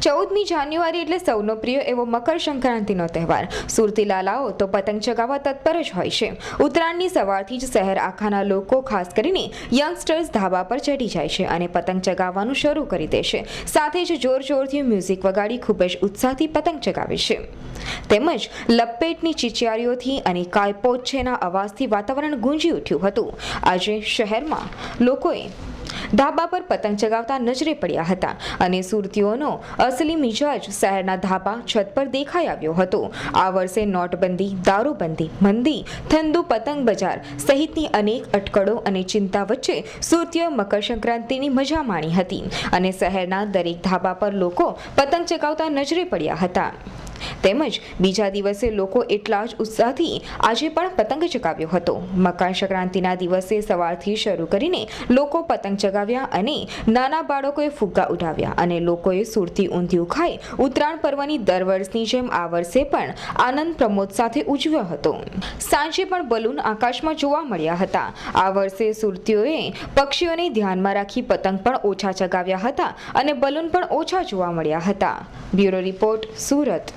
ચૌદમી જાન્યુઆરી એટલે સૌનો પ્રિય એવો મકર સંક્રાંતિનો તહેવાર. સુરતી લાલાઓ તો પતંગ ચગાવવા તત્પર જ હોય છે. ઉત્તરાયણની સવારથી જ શહેર આખાના લોકો, ખાસ કરીને યંગસ્ટર્સ ધાબા પર ચડી જાય છે અને પતંગ ચગાવવાનું શરૂ કરી દે છે. સાથે જ જોર જોરથી મ્યુઝિક વગાડી ખૂબ જ ઉત્સાહથી પતંગ ચગાવે છે. તેમજ લપેટની ચિચિયારીઓથી અને કાયપોચ્છેના અવાજથી વાતાવરણ ગુંજી ઉઠ્યું હતું. આજે શહેરમાં લોકોએ ધાબા પર પતંગ ચગાવતા નજરે પડ્યા હતા અને સુરતીઓનો અસલી મિજાજ શહેરના ધાબા છત પર દેખાઈ આવ્યો હતો. આ વર્ષે નોટબંધી, દારૂબંધી, મંદી થંદુ પતંગ બજાર સહિતની અનેક અટકળો અને ચિંતા વચ્ચે સુરતીઓ મકર સંક્રાંતિની મજા માણી હતી અને શહેરના દરેક ધાબા પર લોકો પતંગ ચગાવતા નજરે પડ્યા હતા. તેમજ બીજા દિવસે લોકો એટલા જ ઉત્સાહથી આજે પણ પતંગ ચગાવ્યો હતો. મકર સંક્રાંતિના દિવસે સવારથી શરૂ કરીને લોકો પતંગ ચગાવ્યા અને નાના બાળકોએ ફુગ્ગા ઉડાવ્યા અને લોકોએ સુરતી ઊંધિયું ખાઈ ઉત્તરાયણ પર્વની દર વર્ષની જેમ આ વર્ષે પણ આનંદ પ્રમોદ સાથે ઉજવ્યો હતો. સાંજે પણ બલૂન આકાશમાં જોવા મળ્યા હતા. આ વર્ષે સુરતીઓએ પક્ષીઓને ધ્યાનમાં રાખી પતંગ પણ ઓછા ચગાવ્યા હતા અને બલૂન પણ ઓછા જોવા મળ્યા હતા. Bureau report, Surat.